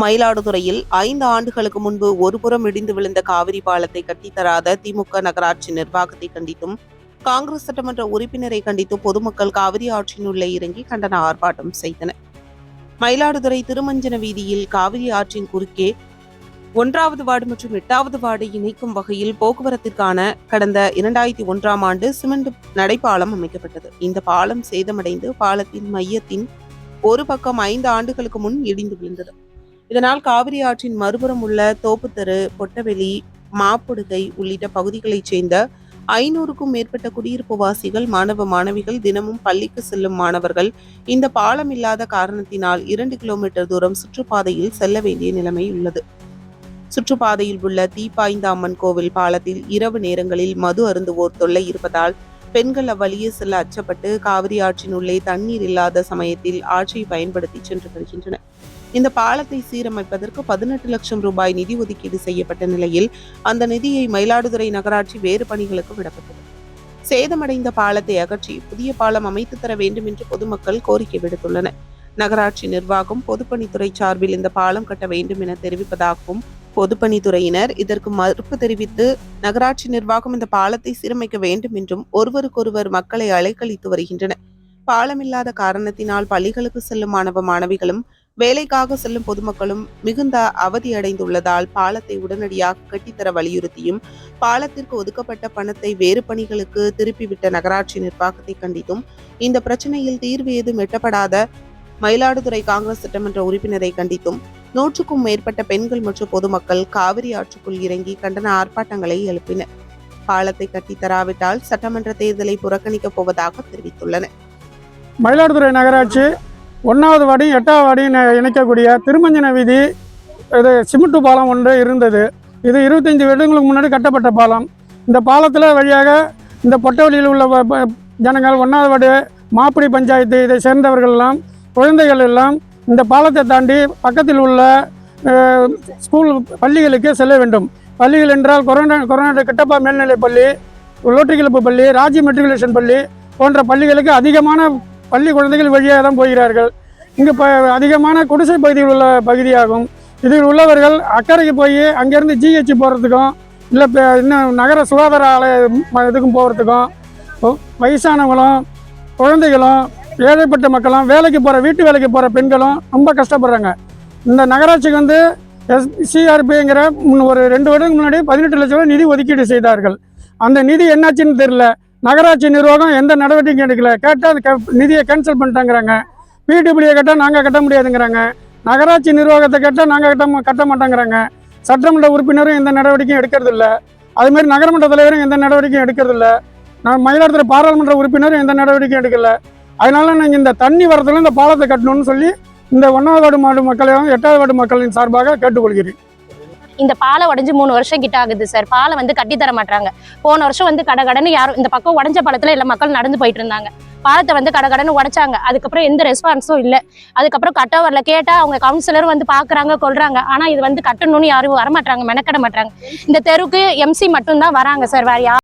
மயிலாடுதுறையில் ஐந்து ஆண்டுகளுக்கு முன்பு ஒருபுறம் இடிந்து விழுந்த காவிரி பாலத்தை கட்டித்தராத திமுக நகராட்சி நிர்வாகத்தை கண்டித்தும் காங்கிரஸ் சட்டமன்ற உறுப்பினரை கண்டித்து பொதுமக்கள் காவிரி ஆற்றினுள்ளே இறங்கி கண்டன ஆர்ப்பாட்டம் செய்தனர். மயிலாடுதுறை திருமஞ்சன வீதியில் காவிரி ஆற்றின் குறுக்கே ஒன்றாவது வார்டு மற்றும் எட்டாவது வார்டை இணைக்கும் வகையில் போக்குவரத்திற்கான கடந்த இரண்டாயிரத்தி ஒன்றாம் ஆண்டு சிமெண்ட் நடைபாலம் அமைக்கப்பட்டது. இந்த பாலம் சேதமடைந்து பாலத்தின் மையத்தின் ஒரு பக்கம் ஐந்து ஆண்டுகளுக்கு முன் இடிந்து விழுந்தது. இதனால் காவிரி ஆற்றின் மறுபுறம் உள்ள தோப்புத்தரு பொட்டவெளி மாப்படுகை உள்ளிட்ட பகுதிகளைச் சேர்ந்த ஐநூறுக்கும் மேற்பட்ட குடியிருப்பு வாசிகள் மாணவ மாணவிகள் தினமும் பள்ளிக்கு செல்லும் மாணவர்கள் இந்த பாலம் இல்லாத காரணத்தினால் இரண்டு கிலோமீட்டர் தூரம் சுற்றுப்பாதையில் செல்ல வேண்டிய நிலைமை உள்ளது. சுற்றுப்பாதையில் உள்ள தீப்பாய்ந்த அம்மன் கோவில் பாலத்தில் இரவு நேரங்களில் மது அருந்துவோர் தொல்லை இருப்பதால் பெண்கள் அவ்வழியே செல்ல அச்சப்பட்டு காவிரி ஆற்றின் உள்ளே தண்ணீர் இல்லாத சமயத்தில் ஆற்றை பயன்படுத்தி சென்று வருகின்றனர். இந்த பாலத்தை சீரமைப்பதற்கு பதினெட்டு லட்சம் ரூபாய் நிதி ஒதுக்கீடு செய்யப்பட்ட நிலையில் அந்த நிதியை மயிலாடுதுறை நகராட்சி வேறு பணிகளுக்கு விடப்பட்டது. சேதமடைந்த பாலத்தை அகற்றி புதிய பாலம் அமைத்து தர வேண்டும் என்று பொதுமக்கள் கோரிக்கை விடுத்துள்ளனர். நகராட்சி நிர்வாகம் பொதுப்பணித்துறை சார்பில் இந்த பாலம் கட்ட வேண்டும் என தெரிவிப்பதாகவும் பொதுப்பணித்துறையினர் இதற்கு மறுப்பு தெரிவித்து நகராட்சி நிர்வாகம் இந்த பாலத்தை சீரமைக்க வேண்டும் என்றும் ஒருவருக்கொருவர் மக்களை அலைக்கழித்து வருகின்றனர். பாலமில்லாத காரணத்தினால் பள்ளிகளுக்கு செல்லும் மாணவ மாணவிகளும் வேலைக்காக செல்லும் பொதுமக்களும் மிகுந்த அவதியடைந்துள்ளதால் பாலத்தை உடனடியாக கட்டித்தர வலியுறுத்தியும் பாலத்திற்கு ஒதுக்கப்பட்ட பணத்தை வேறு பணிகளுக்கு திருப்பிவிட்ட நகராட்சி நிர்வாகத்தை கண்டித்தும் இந்த பிரச்சனையில் தீர்வு ஏதும் எட்டப்படாத மயிலாடுதுறை காங்கிரஸ் சட்டமன்ற உறுப்பினரை கண்டித்தும் நூற்றுக்கும் மேற்பட்ட பெண்கள் மற்றும் பொதுமக்கள் காவிரி ஆற்றுக்குள் இறங்கி கண்டன ஆர்ப்பாட்டங்களை எழுப்பினர். பாலத்தை கட்டித்தராவிட்டால் சட்டமன்ற தேர்தலை புறக்கணிக்கப் போவதாக தெரிவித்துள்ளனர். மயிலாடுதுறை நகராட்சி ஒன்றாவது வாடியும் எட்டாவது வாடியும் இணைக்கக்கூடிய திருமஞ்சன வீதி இது சிமெண்ட்டு பாலம் ஒன்று இருந்தது. இது இருபத்தஞ்சி வருடங்களுக்கு முன்னாடி கட்டப்பட்ட பாலம். இந்த பாலத்தில் வழியாக இந்த பொட்டவெளியில் உள்ள ஜனங்கள் ஒன்றாவது வார்டு மாப்பிடி பஞ்சாயத்து இதை சேர்ந்தவர்கள் எல்லாம் குழந்தைகள் எல்லாம் இந்த பாலத்தை தாண்டி பக்கத்தில் உள்ள ஸ்கூல் பள்ளிகளுக்கு செல்ல வேண்டும். பள்ளிகள் என்றால் கொரோனா கொரோனா கிட்டப்பா மேல்நிலைப் பள்ளி லோட்டிகிழப்பு பள்ளி ராஜி மெட்ரிகுலேஷன் பள்ளி போன்ற பள்ளிகளுக்கு அதிகமான பள்ளி குழந்தைகள் வழியாக தான் போகிறார்கள். இங்கு ப அதிகமான குடிசை பகுதியில் உள்ள பகுதியாகும். இதில் உள்ளவர்கள் அக்கறைக்கு போய் அங்கேருந்து ஜிஹெச் போகிறதுக்கும் இல்லை இப்போ இன்னும் நகர சுகாதார ஆலய இதுக்கும் போகிறதுக்கும் வயசானவங்களும் குழந்தைகளும் ஏழைப்பட்ட மக்களும் வேலைக்கு போகிற வீட்டு வேலைக்கு போகிற பெண்களும் ரொம்ப கஷ்டப்படுறாங்க. இந்த நகராட்சிக்கு வந்து எஸ் சிஆர்பிங்கிற ஒரு ரெண்டு வருடத்துக்கு முன்னாடி பதினெட்டு லட்சம் ரூபாய் நிதி ஒதுக்கீடு செய்தார்கள். அந்த நிதி என்னாச்சுன்னு தெரியல. நகராட்சி நிர்வாகம் எந்த நடவடிக்கையும் எடுக்கல. கேட்டால் அது நிதியை கேன்சல் பண்ணிட்டாங்கிறாங்க. பிடபிள்யூ கட்ட நாங்கள் கட்ட முடியாதுங்கிறாங்க. நகராட்சி நிர்வாகத்தை கேட்டால் நாங்கள் கட்ட கட்ட மாட்டேங்கிறாங்க. சட்டமன்ற உறுப்பினரும் எந்த நடவடிக்கையும் எடுக்கிறது இல்லை அதுமாரி நகரமன்ற தலைவரும் எந்த நடவடிக்கையும் எடுக்கிறது இல்லை நான் மயிலாடுதுறை பாராளுமன்ற உறுப்பினரும் எந்த நடவடிக்கையும் எடுக்கல. அதனால நாங்கள் இந்த தண்ணி வரத்துல இந்த பாலத்தை கட்டணும்னு சொல்லி இந்த ஒன்றாவது வார்டு மாடு மக்களையும் எட்டாவது வார்டு மக்களின் சார்பாக கேட்டுக்கொள்கிறேன். இந்த பாலை உடஞ்சு மூணு வருஷம் கிட்ட ஆகுது சார். பாலை வந்து கட்டி தர மாட்டாங்க போன வருஷம் வந்து கடை கடன்னு யாரும் இந்த பக்கம் உடஞ்ச பாலத்தில் எல்லா மக்கள் நடந்து போயிட்டு இருந்தாங்க. பாலத்தை வந்து கட கடன்னு உடைச்சாங்க. அதுக்கப்புறம் எந்த ரெஸ்பான்ஸும் இல்லை. அதுக்கப்புறம் கட்ட வரல கேட்டா அவங்க கவுன்சிலரும் வந்து பாக்குறாங்க கொள்றாங்க ஆனா இது வந்து கட்டணும்னு யாரும் வரமாட்டாங்க மெனக்கட மாட்டாங்க இந்த தெருவுக்கு எம்சி மட்டும் தான் வராங்க சார் வேற யாரும்